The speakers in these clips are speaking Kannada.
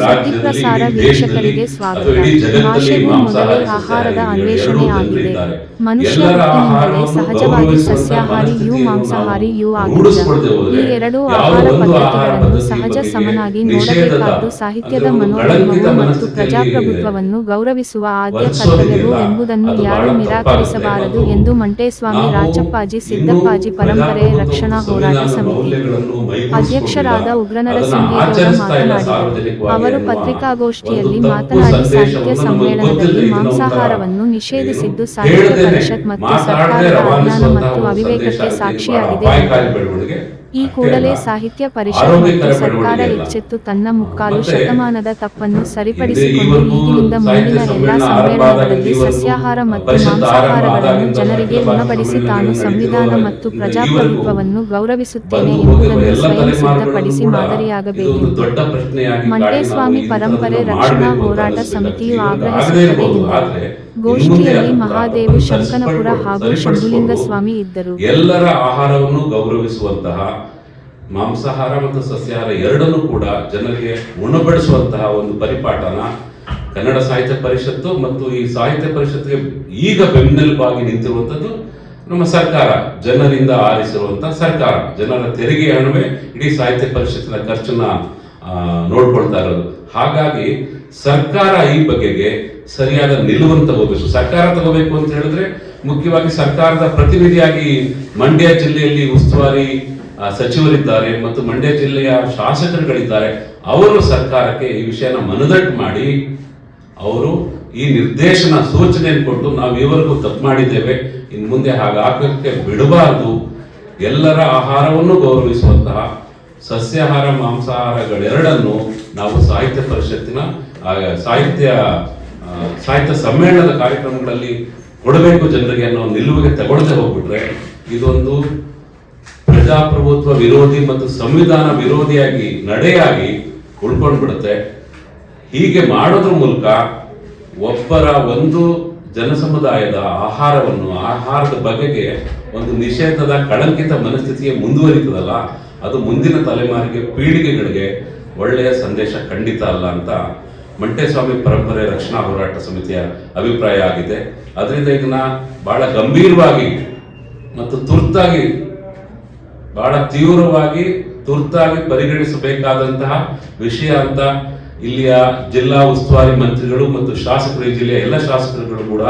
ಸುದ್ದಿಪ್ರಸಾರ ವೀಕ್ಷಕರಿಗೆ ಸ್ವಾಗತ. ಭಾಷೆಗೂ ಮೊದಲೇ ಆಹಾರದ ಅನ್ವೇಷಣೆ ಆಗಿದೆ. ಸಹಜವಾಗಿ ಹುಟ್ಟಿನಿಂದಲೇ ಸಹಜವಾಗಿ ಮಾಂಸಾಹಾರಿ ಯು ಆಗಿದ್ದ ಈ ಎರಡೂ ಆಹಾರ ಪದ್ಧತಿಗಳನ್ನು ಸಹಜ ಸಮನಾಗಿ ನೋಡಬೇಕಾದ್ದು ಸಾಹಿತ್ಯದ ಮನೋಧರ್ಮವು ಮತ್ತು ಪ್ರಜಾಪ್ರಭುತ್ವವನ್ನು ಗೌರವಿಸುವ ಆದ್ಯ ಕರ್ತವ್ಯವು ಎಂಬುದನ್ನು ಯಾರು ನಿರಾಕರಿಸಬಾರದು ಎಂದು ಮಂಟೇಸ್ವಾಮಿ ರಾಚಪ್ಪಾಜಿ ಸಿದ್ದಪ್ಪಾಜಿ ಪರಂಪರೆಯ ರಕ್ಷಣಾ ಹೋರಾಟ ಸಮಿತಿ ಅಧ್ಯಕ್ಷರಾದ ಉಗ್ರನರಸಿಂಹೇಗೌಡ ಮಾತನಾಡಿದರು. ಅವರು ಪತ್ರಿಕಾಗೋಷ್ಠಿಯಲ್ಲಿ ಮಾತನಾಡಿ ಸಾಹಿತ್ಯ ಸಮ್ಮೇಳನದಲ್ಲಿ ಮಾಂಸಾಹಾರವನ್ನು ನಿಷೇಧಿಸಿದ್ದು ಸಾಹಿತ್ಯ ಪರಿಷತ್ ಮತ್ತು ಸರ್ಕಾರದ ಅಜ್ಞಾನ ಮತ್ತು ಅವಿವೇಕಕ್ಕೆ ಸಾಕ್ಷಿಯಾಗಿದೆ. ಈ ಕೂಡಲೇ ಸಾಹಿತ್ಯ ಪರಿಷತ್ ಮತ್ತು ಸರ್ಕಾರ ಎಚ್ಚೆತ್ತು ತನ್ನ ಮುಕ್ಕಾಲು ಶತಮಾನದ ತಪ್ಪನ್ನು ಸರಿಪಡಿಸಿಕೊಂಡು ಈಗಿನಿಂದ ಮುಂದಿನ ಎಲ್ಲಾ ಸಮ್ಮೇಳನಗಳಲ್ಲಿ ಸಸ್ಯಾಹಾರ ಮತ್ತು ಮಾಂಸಾಹಾರಗಳನ್ನು ಜನರಿಗೆ ಉಣಬಡಿಸಿ ತಾನು ಸಂವಿಧಾನ ಮತ್ತು ಪ್ರಜಾಪ್ರಭುತ್ವವನ್ನು ಗೌರವಿಸುತ್ತೇನೆ ಎಂಬುದನ್ನು ಸ್ವಯಂ ಸಿದ್ಧಪಡಿಸಿ ಮಾದರಿಯಾಗಬೇಕೆಂದು ಮಂಡೇಸ್ವಾಮಿ ಪರಂಪರೆ ರಕ್ಷಣಾ ಹೋರಾಟ ಸಮಿತಿಯು ಆಗ್ರಹಿಸುತ್ತದೆ ಎಂದರು ಗೋಷ್ಠಿಯಲ್ಲಿ ಮಹಾದೇವ ಶಂಕನಪುರ ಹಾಗೂ ಶಂಭುಲಿಂಗಸ್ವಾಮಿ ಇದ್ದರು. ಎಲ್ಲರ ಆಹಾರವನ್ನು ಗೌರವಿಸುವಂತಹ ಮಾಂಸಾಹಾರ ಮತ್ತು ಸಸ್ಯಾಹಾರ ಎರಡನ್ನೂ ಕೂಡ ಜನರಿಗೆ ಉಣಬಡಿಸುವಂತಹ ಒಂದು ಪರಿಪಾಠನ ಕನ್ನಡ ಸಾಹಿತ್ಯ ಪರಿಷತ್ತು ಮತ್ತು ಈ ಸಾಹಿತ್ಯ ಪರಿಷತ್ಗೆ ಈಗ ಬೆನ್ನೆಲುಬಾಗಿ ನಿಂತಿರುವಂಥದ್ದು ನಮ್ಮ ಸರ್ಕಾರ ಜನರಿಂದ ಆರಿಸಿರುವಂತಹ ಸರ್ಕಾರ. ಜನರ ತೆರಿಗೆ ಹಣವೇ ಇಡೀ ಸಾಹಿತ್ಯ ಪರಿಷತ್ತಿನ ಖರ್ಚನ್ನ ಆ, ನೋಡ್ಕೊಳ್ತಾ ಇರೋದು. ಹಾಗಾಗಿ ಸರ್ಕಾರ ಈ ಬಗೆಗೆ ಸರಿಯಾದ ನಿಲುವನ್ನು ತಗೋಬೇಕು. ಸರ್ಕಾರ ತಗೋಬೇಕು ಅಂತ ಹೇಳಿದ್ರೆ ಮುಖ್ಯವಾಗಿ ಸರ್ಕಾರದ ಪ್ರತಿನಿಧಿಯಾಗಿ ಮಂಡ್ಯ ಜಿಲ್ಲೆಯಲ್ಲಿ ಉಸ್ತುವಾರಿ ಸಚಿವರಿದ್ದಾರೆ ಮತ್ತು ಮಂಡ್ಯ ಜಿಲ್ಲೆಯ ಶಾಸಕರುಗಳಿದ್ದಾರೆ. ಅವರು ಸರ್ಕಾರಕ್ಕೆ ಈ ವಿಷಯನ ಮನದಟ್ಟು ಮಾಡಿ ಅವರು ಈ ನಿರ್ದೇಶನ ಸೂಚನೆಯನ್ನು ಕೊಟ್ಟು ನಾವು ಇವರೆಗೂ ತಪ್ಪು ಮಾಡಿದ್ದೇವೆ. ಇನ್ನು ಮುಂದೆ ಹಾಗಾಗಕ್ಕೆ ಬಿಡಬಾರದು. ಎಲ್ಲರ ಆಹಾರವನ್ನು ಗೌರವಿಸುವಂತಹ ಸಸ್ಯಾಹಾರ ಮಾಂಸಾಹಾರಗಳೆರಡನ್ನು ನಾವು ಸಾಹಿತ್ಯ ಪರಿಷತ್ತಿನ ಸಾಹಿತ್ಯ ಸಾಹಿತ್ಯ ಸಮ್ಮೇಳನದ ಕಾರ್ಯಕ್ರಮಗಳಲ್ಲಿ ಕೊಡಬೇಕು ಜನರಿಗೆ ಅನ್ನೋ ನಿಲುವಿಗೆ ತಗೊಳ್ಳದೆ ಹೋಗ್ಬಿಟ್ರೆ ಇದೊಂದು ಪ್ರಜಾಪ್ರಭುತ್ವ ವಿರೋಧಿ ಮತ್ತು ಸಂವಿಧಾನ ವಿರೋಧಿಯಾಗಿ ನಡೆಯಾಗಿ ಉಳ್ಕೊಂಡು ಬಿಡುತ್ತೆ ಹೀಗೆ ಮಾಡೋದ್ರ ಮೂಲಕ ಒಬ್ಬರ ಒಂದು ಜನಸಮುದಾಯದ ಆಹಾರವನ್ನು, ಆಹಾರದ ಬಗೆಗೆ ಒಂದು ನಿಷೇಧದ ಕಳಂಕಿತ ಮನಸ್ಥಿತಿಗೆ ಮುಂದುವರಿತದಲ್ಲ? ಅದು ಮುಂದಿನ ತಲೆಮಾರಿಗೆ, ಪೀಳಿಗೆಗಳಿಗೆ ಒಳ್ಳೆಯ ಸಂದೇಶ ಖಂಡಿತ ಅಲ್ಲ ಅಂತ ಮಂಟೇಸ್ವಾಮಿ ಪರಂಪರೆ ರಕ್ಷಣಾ ಹೋರಾಟ ಸಮಿತಿಯ ಅಭಿಪ್ರಾಯ ಆಗಿದೆ. ಅದರಿಂದ ಇದನ್ನ ಬಹಳ ಗಂಭೀರವಾಗಿ ಮತ್ತು ತುರ್ತಾಗಿ ಬಹಳ ತೀವ್ರವಾಗಿ, ತುರ್ತಾಗಿ ಪರಿಗಣಿಸಬೇಕಾದಂತಹ ವಿಷಯ ಅಂತ ಇಲ್ಲಿಯ ಜಿಲ್ಲಾ ಉಸ್ತುವಾರಿ ಮಂತ್ರಿಗಳು ಮತ್ತು ಶಾಸಕರು ಜಿಲ್ಲೆಯ ಎಲ್ಲ ಶಾಸಕರುಗಳು ಕೂಡ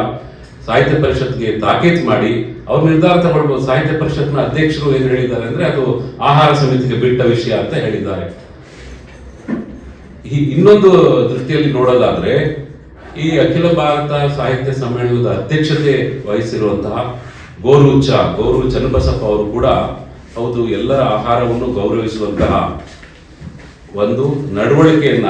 ಸಾಹಿತ್ಯ ಪರಿಷತ್ಗೆ ತಾಕೀತ್ ಮಾಡಿ ಅವ್ರು ನಿರ್ಧಾರ ತಗೊಳ್ಬಹುದು ಸಾಹಿತ್ಯ ಪರಿಷತ್ನ ಅಧ್ಯಕ್ಷರು ಏನು ಹೇಳಿದ್ದಾರೆ ಅಂದ್ರೆ ಅದು ಆಹಾರ ಸಮಿತಿಗೆ ಬಿಟ್ಟ ವಿಷಯ ಅಂತ ಹೇಳಿದ್ದಾರೆ. ಈ ಇನ್ನೊಂದು ದೃಷ್ಟಿಯಲ್ಲಿ ನೋಡೋದಾದ್ರೆ ಈ ಅಖಿಲ ಭಾರತ ಸಾಹಿತ್ಯ ಸಮ್ಮೇಳನದ ಅಧ್ಯಕ್ಷತೆ ವಹಿಸಿರುವಂತಹ ಗೋರು ಚ ಗೋರು ಚನ್ನಬಸಪ್ಪ ಅವರು ಕೂಡ ಹೌದು ಎಲ್ಲರ ಆಹಾರವನ್ನು ಗೌರವಿಸುವಂತಹ ಒಂದು ನಡವಳಿಕೆಯನ್ನ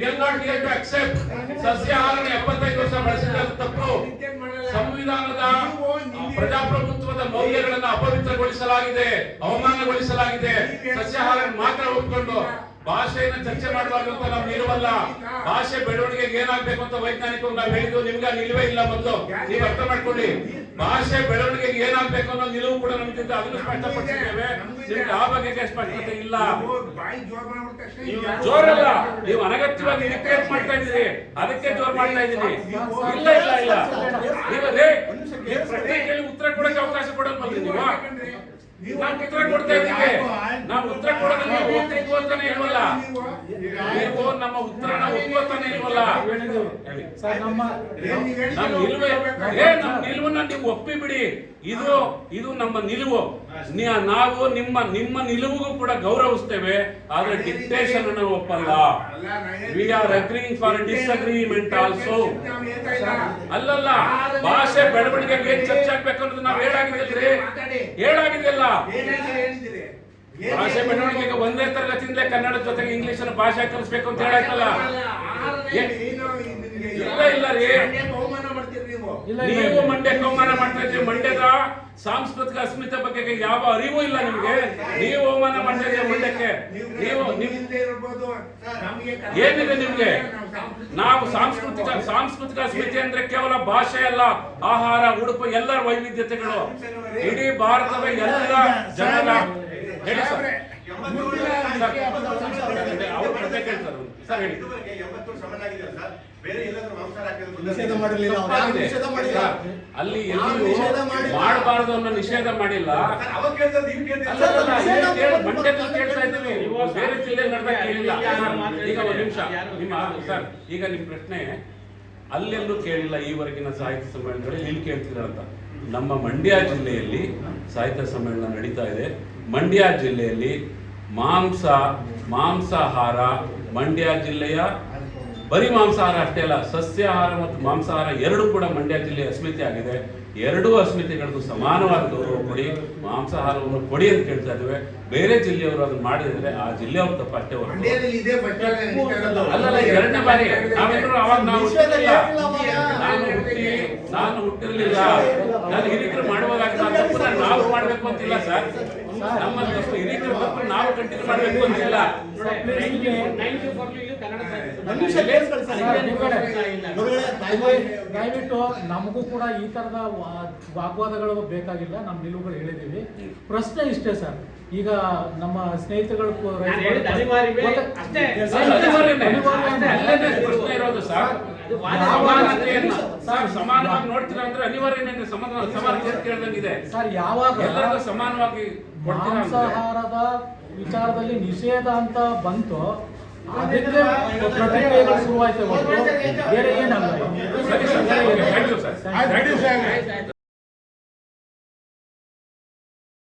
are not here to accept. ಸಸ್ಯಾಹಾರನ ಎಪ್ಪತ್ತೈದು ವರ್ಷ ಬಳಸಿದ ತಪ್ಪು ಸಂವಿಧಾನದ ಪ್ರಜಾಪ್ರಭುತ್ವದ ಮೌಲ್ಯಗಳನ್ನು ಅಪವಿತ್ರಗೊಳಿಸಲಾಗಿದೆ, ಅವಮಾನಗೊಳಿಸಲಾಗಿದೆ ಸಸ್ಯಾಹಾರ ಮಾತ್ರ ಒಪ್ಕೊಂಡು ಭಾಷೆಯನ್ನು ಚರ್ಚೆ ಮಾಡಬಾರ್ದು ಅಂತ ನಾವು ನಿಲುವಲ್ಲ ಭಾಷೆ ಬೆಳವಣಿಗೆಗೆ ಏನಾಗಬೇಕು ಅಂತ ವೈಜ್ಞಾನಿಕ ನಾವು ಹೇಳಿದ್ದು ನಿಮ್ಗೆ ನಿಲುವೇ ಇಲ್ಲ ಮೊದಲು. ನೀವು ಅರ್ಥ ಮಾಡ್ಕೊಳ್ಳಿ. ಭಾಷೆ ಬೆಳವಣಿಗೆಗೆ ಏನಾಗಬೇಕು ಅನ್ನೋ ನಿಲುವು ಕೂಡ ನಮ್ಗಿಂತ ಅದನ್ನು ಸ್ಪಷ್ಟಪಡಿಸಿದ್ದೇವೆ. ನಿಮ್ಗೆ ಆ ಬಗ್ಗೆ ಸ್ಪಷ್ಟತೆ ಇಲ್ಲ. ಜೋರಲ್ಲ. ನೀವು ಅನಗತ್ಯವಾಗಿ ರಿಕ್ವೆಸ್ಟ್ ಮಾಡ್ತಾ ಇದ್ದೀರಿ. ಅದಕ್ಕೆ ಜೋರ್ ಮಾಡ್ತಾ ಇದ್ದೀನಿ. ಇಲ್ಲ ಇಲ್ಲ ಇಲ್ಲ. ಪ್ರಶ್ನೆ ಕೇಳಿ ಉತ್ತರ ಕೊಡಕ್ಕೆ ಅವಕಾಶ ಕೊಡಲ್ಲ ನೀವು? ನಾವು ಉತ್ತರ ಕೊಡ್ತಾ ಇದ್ದೀವಿ. ನಾವು ಉತ್ತರ ಕೊಡೋದು ನೀವು ಒಪ್ಪಿಕೋತಾನೆ ಇಲ್ವಲ್ಲ ನೀವು ನಮ್ಮ ಉತ್ತರನ ಒಪ್ಪುವಂತಾನೆ ಇಲ್ವಲ್ಲ ಸರ್ ನಮ್ಮ ನಮ್ಮ ನಿಲುವೆ ಏ ನಮ್ಮ ನಿಲುವನ್ನ ನೀವು ಒಪ್ಪಿ ಬಿಡಿ ಇದು ಇದು ನಮ್ಮ ನಿಲುವು. ನಾವು ನಿಮ್ಮ ನಿಮ್ಮ ನಿಲುವಿಗೂ ಕೂಡ ಗೌರವಿಸ್ತೇವೆ ಆದ್ರೆ ಡಿಕ್ಟೇಷನ್ ಅನ್ನು ಒಪ್ಪಲ್ಲ. We are agreeing for disagreement also ಅಲ್ಲಲ್ಲ ಭಾಷೆ ಬೆಳವಣಿಗೆಗೆ ಚರ್ಚೆ ಆಗ್ಬೇಕು ಅನ್ನೋದು ನಾವು ಹೇಳಾಗಿದ್ರಿ ಹೇಳಾಗಿದೆಯಲ್ಲ? ಭಾಷೆ ಬೆಳವಣಿಗೆಗೆ ಒಂದೇ ತರಗತಿಯಿಂದಲೇ ಕನ್ನಡ ಜೊತೆಗೆ ಇಂಗ್ಲಿಷ್ ಭಾಷೆ ಕಲಿಸ್ಬೇಕು ಅಂತ ಹೇಳಲ್ಲ ಇಲ್ಲ ಇಲ್ಲ ರೀ. ನೀವು ಮಂಡ್ಯ ಕೌಮಾನ ಮಾಡ್ತಾ ಇದ್ದೀವಿ ಮಂಡ್ಯದ ಸಾಂಸ್ಕೃತಿಕ ಅಸ್ಮಿತೆ ಬಗ್ಗೆ ಯಾವ ಅರಿವು ಇಲ್ಲ ನಿಮ್ಗೆ ನೀವು ಅವಮಾನ ಮಾಡ್ತಾ ಇದ್ದೀರಿ ಮಂಡ್ಯಕ್ಕೆ ನೀವು ಏನಿದೆ ನಿಮ್ಗೆ ನಾವು ಸಾಂಸ್ಕೃತಿಕ ಸಾಂಸ್ಕೃತಿಕ ಅಸ್ಮಿತೆ ಅಂದ್ರೆ ಕೇವಲ ಭಾಷೆ ಅಲ್ಲ ಆಹಾರ ಉಡುಪು ಎಲ್ಲ ವೈವಿಧ್ಯತೆಗಳು ಇಡೀ ಭಾರತದ ಎಲ್ಲ ಜನರ ಹೇಳಿ ಸರ್ ಅವ್ರು ಪ್ರತ್ಯೇಕ ಹೇಳ್ತಾರೆ ಸರ್ ಹೇಳಿ. ಇದುವರೆಗೆ ಎಂಬತ್ತು ವರ್ಷ ಸಮನಾಗಿದೆ ಸರ್? ಬೇರೆ ಎಲ್ಲಾದ್ರೂ ಮಾಂಸಾಹಾರ ಹಾಕಿದ್ರೆ ನಿಷೇಧ ಮಾಡಿರ್ಲಿಲ್ಲ ಅವ್ರು. ನಿಷೇಧ ಮಾಡಿಲ್ಲ. ಅಲ್ಲಿ ಮಾಡಬಾರದು ಅನ್ನೋ ನಿಷೇಧ ಮಾಡಿಲ್ಲ. ಬೇರೆ ಜಿಲ್ಲೆ ನಡೆದ ಕೇಳಿಲ್ಲ? ಈಗ ಒಂದು ನಿಮಿಷ. ನಿಮ್ಮ ಸರ್ ಈಗ ನಿಮ್ಮ ಪ್ರಶ್ನೆ ಅಲ್ಲೆಲ್ಲೂ ಕೇಳಿಲ್ಲ ಈವರೆಗಿನ ಸಾಹಿತ್ಯ ಸಮ್ಮೇಳನಗಳಲ್ಲಿ ಇಲ್ಲಿ ಕೇಳ್ತೀರಾ ಅಂತ. ನಮ್ಮ ಮಂಡ್ಯ ಜಿಲ್ಲೆಯಲ್ಲಿ ಸಾಹಿತ್ಯ ಸಮ್ಮೇಳನ ನಡೀತಾ ಇದೆ. ಮಂಡ್ಯ ಜಿಲ್ಲೆಯಲ್ಲಿ ಮಾಂಸ ಮಾಂಸಾಹಾರ ಮಂಡ್ಯ ಜಿಲ್ಲೆಯ ಬರೀ ಮಾಂಸಾಹಾರ ಅಷ್ಟೇ ಅಲ್ಲ ಸಸ್ಯಾಹಾರ ಮತ್ತು ಮಾಂಸಾಹಾರ ಎರಡೂ ಕೂಡ ಮಂಡ್ಯ ಜಿಲ್ಲೆಯ ಅಸ್ಮಿತೆ ಆಗಿದೆ. ಎರಡೂ ಅಸ್ಮಿತೆಗಳದ್ದು ಸಮಾನವಾದ ಗೌರವ ಕೊಡಿ ಮಾಂಸಾಹಾರವನ್ನು ಕೊಡಿ ಅಂತ ಕೇಳ್ತಾ ಇದ್ದೇವೆ. ಬೇರೆ ಜಿಲ್ಲೆಯವರು ಅದನ್ನ ಮಾಡಿದ್ರೆ ಆ ಜಿಲ್ಲೆಯವರು ತಪ್ಪು ಅಷ್ಟೇ ಹೊರತು. ಮಂಡ್ಯದಲ್ಲಿ ಇದೇ ಬಟ್ಟೆ ಅಲ್ಲಲ್ಲ ಎರಡನೇ ಬಾರಿ. ನಾವೆಲ್ಲರೂ ಅವಾಗ ನಾವು ನಿಷೇಧ ಹುಟ್ಟಿರ್ಲಿಲ್ಲ. ಹೇಳಿಲ್ಲ ಅವಾಗ. ನಾನು ಹುಟ್ಟಿರಲಿಲ್ಲ. ನಾನು ಹಿರಿಕರು ಮಾಡುವಾಗ ನಾವು ಮಾಡಬೇಕು ಅಂತಿಲ್ಲ ಸರ್. ನಮ್ಮ ಹಿರಿಕರು ತಪ್ಪು ನಾವು ಕಂಟಿನ್ಯೂ ಮಾಡಬೇಕು ಅಂತಿಲ್ಲ. ದಯವಿಟ್ಟು ನಮಗೂ ಕೂಡ ಈ ತರದ ವಾ- ವಾಗ್ವಾದಗಳು ಬೇಕಾಗಿಲ್ಲ. ನಮ್ಮ ನಿಲುವುಗಳು ಹೇಳಿದೀವಿ ಪ್ರಶ್ನೆ ಇಷ್ಟೇ ಸರ್. ಈಗ ನಮ್ಮ ಸ್ನೇಹಿತರುಗಳು ಅಷ್ಟೇ. ಅನಿವಾರ್ಯ ಅಂದ್ರೆ ಅಲ್ಲೇ ಪ್ರಶ್ನೆ ಇರೋದು ಸರ್. ಸಮಾನವಾಗಿ ನೋಡ್ತೀರಾ ಅಂದ್ರೆ ಅನಿವಾರ್ಯ ಸಮಾನ ಸಮಾನ ಕೇಳ್ದಂಗಿದೆ ಸರ್ ಯಾವಾಗ ಎಲ್ಲರಿಗೂ ಸಮಾನವಾಗಿ ಮಾಂಸಾಹಾರದ ವಿಚಾರದಲ್ಲಿ ನಿಷೇಧ ಅಂತ ಬಂತು ಅದಕ್ಕೆ ಪ್ರತಿಕ್ರಿಯೆಗಳು ಶುರುವಾಯ್ತು ಬೇರೆ ಏನಲ್ಲ